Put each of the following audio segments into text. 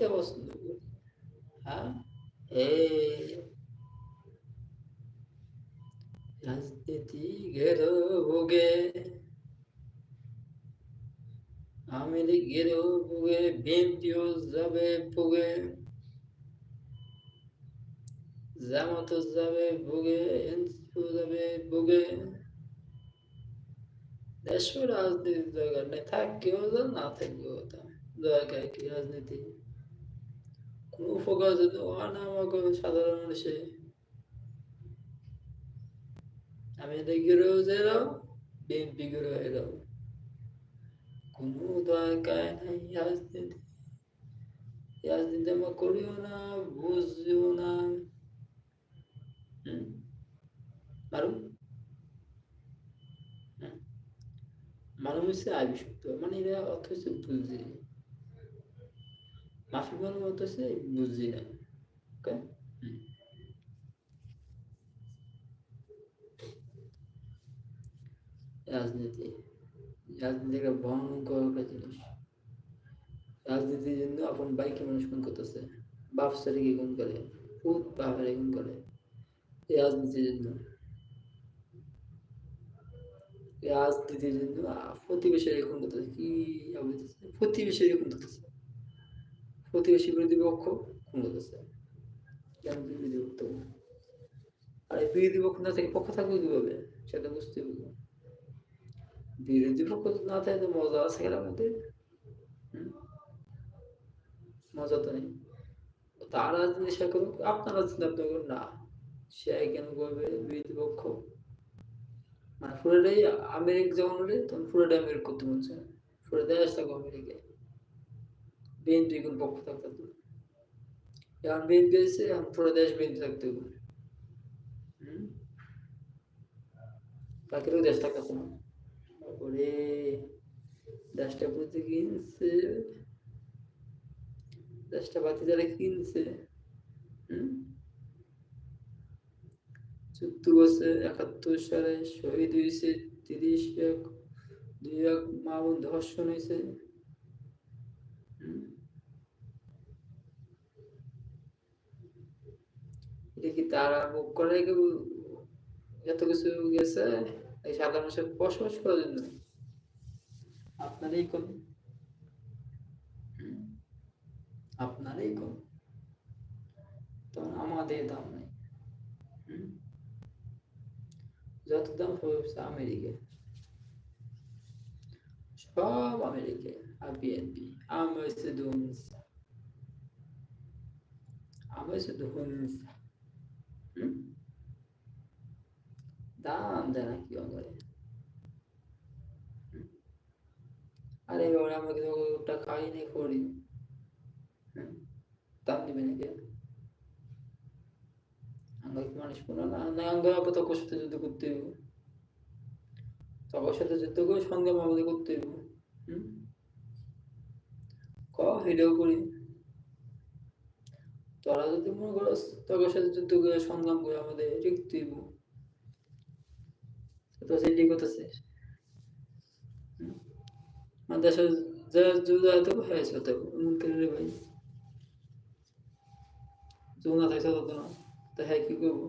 এইটা পছন্দ করি হ্যাঁ এই রাজনীতি গেরো ভোগে বিএনপিও যাবে ভোগে জামাতও যাবে ভোগে এনসিপিও যাবে ভোগে দেশের রাজনীতি দরকার নেই থাকলেও যা না তা দরকার কি রাজনীতি উপকার হয় আমাকে সাধারণ মানুষে। আমি বিএনপি কোনো দরকার নাই রাজনীতি রাজনীতি করিও না, বুঝিও না। মারুন মানুষ হচ্ছে আবিষক্ত মানে এরা অর্থ হচ্ছে বুঝি। মাফি অর্থ হচ্ছে বুঝি না ওকে রাজনীতি রাজনীতি একটা ভয়ঙ্কর একটা জিনিস রাজনীতির জন্য আপন বাইকে মানুষ খুন করতেছে বাপ সারিকে খুন করে খুব বাপের খুন করে রাজনীতির জন্য রাজনীতির জন্য প্রতিবেশীর খুন করতেছে কি বলতেছে প্রতিবেশীর খুন করতেছে প্রতিবেশী বিরোধী পক্ষ খুন বিরোধী পক্ষ আর এই বিরোধী পক্ষ না থেকে পক্ষ থাকবে কীভাবে? সেটা বুঝতে হবে। বিরোধী পক্ষ না থাকে মজা আছে খেলার মধ্যে। মজা তো নেই। তারা রাজনীতি সে করুক, আপনার রাজনীতি আপনি করুন না। সে কেন করবে বিরোধী পক্ষ? মানে পুরোটাই আমেরিক যখন হলে তখন পুরোটাই আমেরিক করতে বলছে পুরো দেশ থাকব আমেরিকায়। বিএনপি কোন পক্ষ থাকতে হবে? এখন বিএনপি এসে এখন পুরো দেশ বিএনপি থাকতে হবে। বাকিরও দেশ থাকতে না। তারপরে দেশটা প্রতি কিনছে, দেশটা বাতি যারা কিনছে, হম? চোদ্দ বছর, একাত্তর সালে শহীদ হয়েছে, তিরিশ এক, দুই এক মা ধর্ষণ হয়েছে। তারা মুখ করে এত কিছু গেছে, এই সাধারণ মানুষের বসবাস করার জন্য। আপনারই কোন আপনারই তখন আমাদের দাম নেই। যত দাম সব আমেরিকা সব আমেরিকা আর বিএনপি আমি হচ্ছে দুন্স আমি হচ্ছে দাম দেয় না কি করে আরে ওরা আমাকে ওটা খাই নি করি? দাম দিবে নাকি? মানুষ কোনো না না আমরা আপাতত যুদ্ধ করতে হইব তখন সাথে যুদ্ধ করে সংগ্রাম আমাদের করতে হম? ক, এটাও করি। তোরা যদি মনে করো তখন সাথে যুদ্ধ করে সংগ্রাম করে আমাদের রিক্ত হইব তো সেটি করতেছে দেশের যা যুদ্ধ হয়তো হয়েছে তো এমন করে ভাই। যমুনা থাকছে তত না। তা হ্যাঁ কি করব?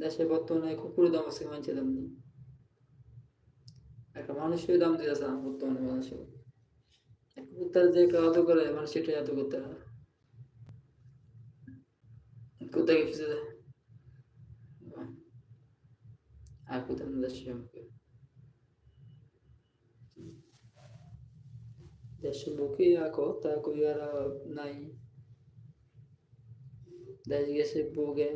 দেশে বর্তমানে কুকুরের দাম আছে, মানুষের দাম নেই। একটা মানুষের দাম দিতেছে না বর্তমানে মানুষের। কুত্তার যে আদর করে মানুষ সেটাই আদর করতে হয়। কোথায় দেয় আর কোথায় দেশে আমাকে দেশে বুকে আঁকো তা কই আর নাই। দেশ গেছে বুকে।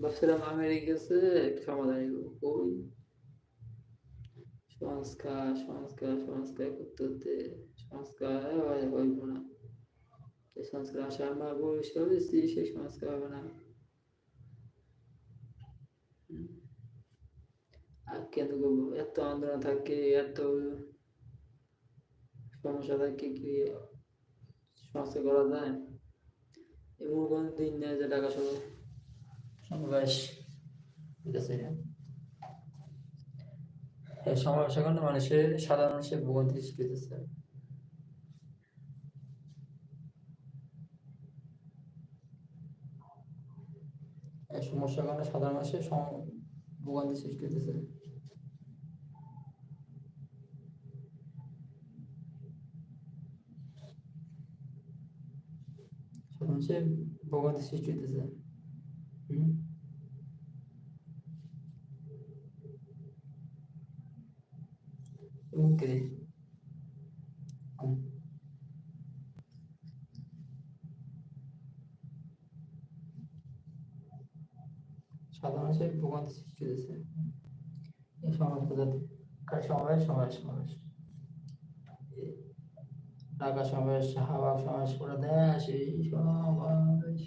ভাবছিলাম আমেরিকা গেছে সমাধান ওই সংস্কার সংস্কার সংস্কার করতে করতে সংস্কার হইব না সংস্কার আসা আমার হয়েছি সেই সংস্কার হবে না আর কেন করব এত আন্দোলন থাকে এত সমস্যা থাকে কি সংস্কার করা যায় এমন কোনো দিন নেই যে টাকা সব সমাবেশ ঠিক আছে এই সমস্যার কারণে মানুষের সাধারণ মানুষের ভোগান্তি সৃষ্টি সমস্যার কারণে সাধারণ মানুষের ভোগান্তি সৃষ্টি হতেছে ভোগান্তি সৃষ্টি হতেছে হুম ওকে সাধারণ মানুষের ভোগান্তি সৃষ্টি হতেছে এই সমস্ত যাতে কার সমাবেশ? সমাবেশ সমাবেশ। ঢাকা সমাবেশ হাওয়া সমাবেশ করে দেয় সেই সমাবেশ।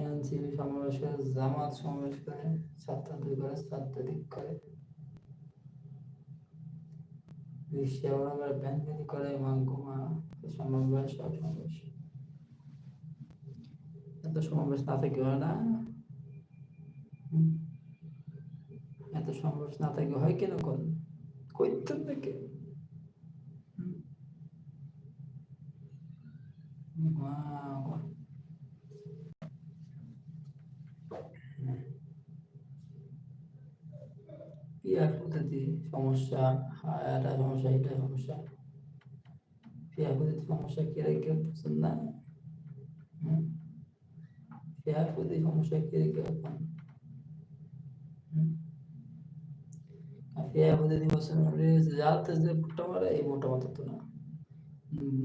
এনসিপি সমাবেশ করে জামাত সমাবেশ করে ছাত্রদের করে ছাত্রদিক করে। রিক্সা ওরা করে মাঙ্কুমা সমাবেশ সমাবেশ এত সমাবেশ না থেকে হয় না? এত সমাবেশ না থেকে হয় কেন কোন? কইতেন নাকি পিয়ার পদ্ধতি? সমস্যা এটা সমস্যা এটা সমস্যা। পিয়ার পদ্ধতি? সমস্যা কে কেউ বুঝছেন না? পিয়ার পদ্ধতি সমস্যা কে পদ্ধতি বছর যাতে যে ভুট্টা মারে, এই না।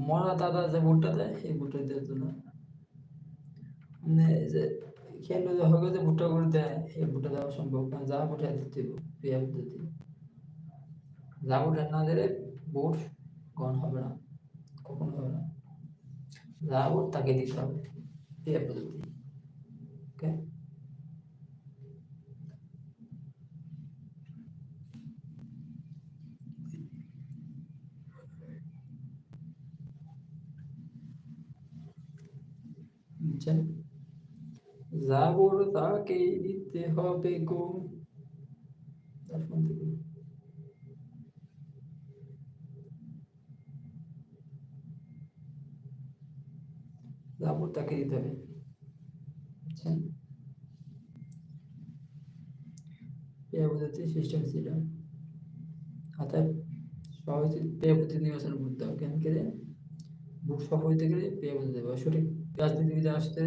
মরা দাদা যে দেয় এই দিত না। মানে যে কেন যে যে করে দেয় এই ভুট্টা দেওয়া সম্ভব না। যা ভুট্টা দিতে পিয়া পদ্ধতি। যা না দিলে ভোট গ্রহণ হবে না, কখনো হবে না। যা ভোট তাকে দিতে হবে পিয়া পদ্ধতি। ওকে বুঝছেন যা বড় তাকে দিতে হবে গো তার শুনতে গো। যা বড় তাকে দিতে হবে বুঝছেন পেয়া পদ্ধতি সিস্টেম ছিল অর্থাৎ সহজে পেয়া পদ্ধতি নির্বাচন করতে হবে। কেন করে বুক সফল হইতে গেলে পেয়া পদ্ধতি দেবে সঠিক রাজনীতিবিদে আসতে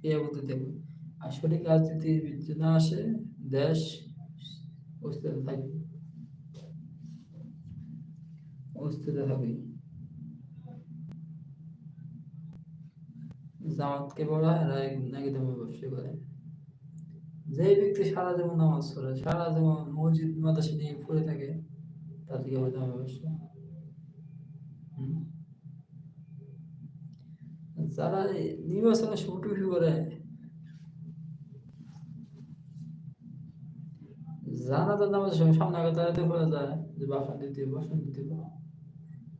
পেয়া পদ্ধতি দেবে। আর সঠিক রাজনীতিবিদ না আসে দেশ অস্থিরতা থাকবে। অস্থিরতা থাকবে। জামাতকে হয় এরা নাকি তুমি ব্যবসা করে। যে ব্যক্তি সারা জীবন নামাজ পড়ে, সারা জীবন মসজিদ, মাদ্রাসা নিয়ে পড়ে থাকে তাদেরকে বলে দামে ব্যবসা। যারা নির্বাচনে সুটুফি করে জানা তো সময় সামনে আগে দাঁড়াতে পড়ে যায় যে বাসন দিতে বাসন দিতে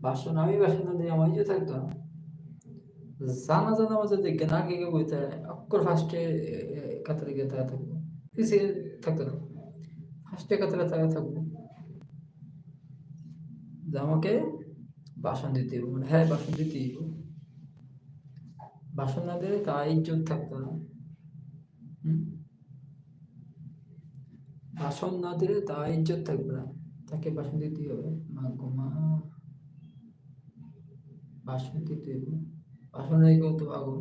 বাসন আমি বাসন দিয়ে আমার ইয়ে থাকতো না। জানা জানা নামাজে দেখে না আগে বইতে অক্ষর ফার্স্টে কাতারে গিয়ে দাঁড়া থাকব পিছিয়ে থাকতো না ফার্স্টে কাতারে দাঁড়া থাকব যে আমাকে বাসন দিতে হবে মানে হ্যাঁ বাসন দিতে হবে বাসন না দিলে তা ইজ্জত থাকতো না? বাসন না দিলে তা ইজ্জত থাকবে না তাকে বাসন দিতেই হবে মা গো মা বাসন দিতে হবে বাসন কৌতুক আগুন